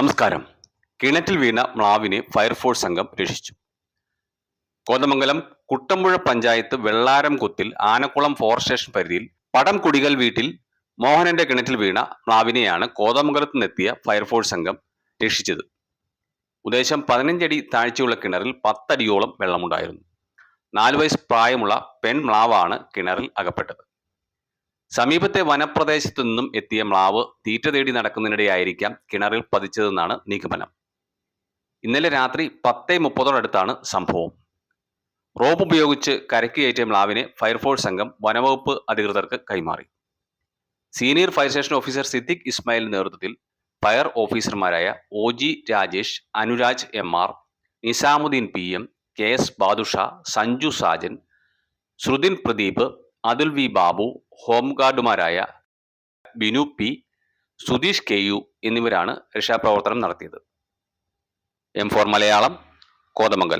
നമസ്കാരം. കിണറ്റിൽ വീണ മ്ലാവിനെ ഫയർഫോഴ്സ് സംഘം രക്ഷിച്ചു. കോതമംഗലം കുട്ടമ്പുഴ പഞ്ചായത്ത് വെള്ളാരം കുത്തിൽ ആനക്കുളം ഫോറസ്റ്റ് സ്റ്റേഷൻ പരിധിയിൽ പടം കുടികൾ വീട്ടിൽ മോഹനന്റെ കിണറ്റിൽ വീണ മ്ലാവിനെയാണ് കോതമംഗലത്ത് നിന്നെത്തിയ ഫയർഫോഴ്സ് സംഘം രക്ഷിച്ചത്. ഉദ്ദേശം പതിനഞ്ചടി താഴ്ചയുള്ള കിണറിൽ പത്തടിയോളം വെള്ളമുണ്ടായിരുന്നു. നാലു വയസ്സ് പ്രായമുള്ള പെൺ മ്ലാവാണ് കിണറിൽ അകപ്പെട്ടത്. സമീപത്തെ വനപ്രദേശത്തു നിന്നും എത്തിയ മ്ലാവ് തീറ്റ തേടി നടക്കുന്നതിനിടെയായിരിക്കാം കിണറിൽ പതിച്ചതെന്നാണ് നിഗമനം. ഇന്നലെ രാത്രി പത്തേ മുപ്പതോടടുത്താണ് സംഭവം. റോപ്പ് ഉപയോഗിച്ച് കരയ്ക്ക് കയറ്റിയ മ്ലാവിനെ ഫയർഫോഴ്സ് സംഘം വനവകുപ്പ് അധികൃതർക്ക് കൈമാറി. Senior fire station officer Siddique Ismail നേതൃത്വത്തിൽ ഫയർ ഓഫീസർമാരായ O G Rajesh Anuraj M R Nizamuddin P M K S Badusha Sanju Sajan Shruthin Pradeep Athul V Babu ഹോംഗാർഡുമാരായ Binu P Sudheesh K U എന്നിവരാണ് രക്ഷാപ്രവർത്തനം നടത്തിയത്. M four Malayalam Kothamangalam.